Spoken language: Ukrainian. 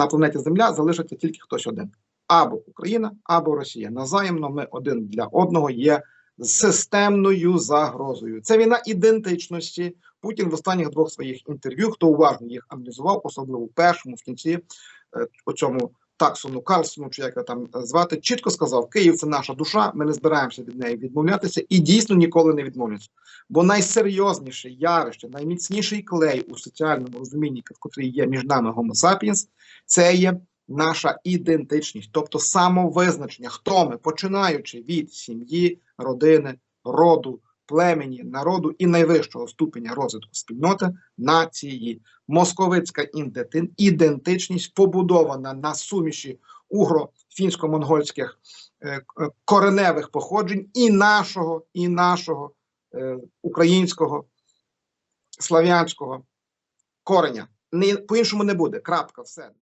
на планеті Земля залишиться тільки хтось один: або Україна, або Росія. Назаємно ми один для одного є системною загрозою. Це війна ідентичності. Путін в останніх двох своїх інтерв'ю, хто уважно їх аналізував, особливо в першому, в кінці е, у цьому Таксону Карлсону, чи як його там е, звати, чітко сказав: Київ це наша душа. Ми не збираємося від неї відмовлятися і дійсно ніколи не відмовляться. Бо найсерйозніше явище, найміцніший клей у соціальному розумінні, котрий є між нами Homo sapiens, це є наша ідентичність, тобто самовизначення, хто ми, починаючи від сім'ї, родини, роду, племені, народу і найвищого ступеня розвитку спільноти нації. Московицька ідентичність побудована на суміші угро-фінсько-монгольських е, е, кореневих походжень і нашого, і нашого е, українського, слав'янського кореня. По-іншому не буде. Крапка, все.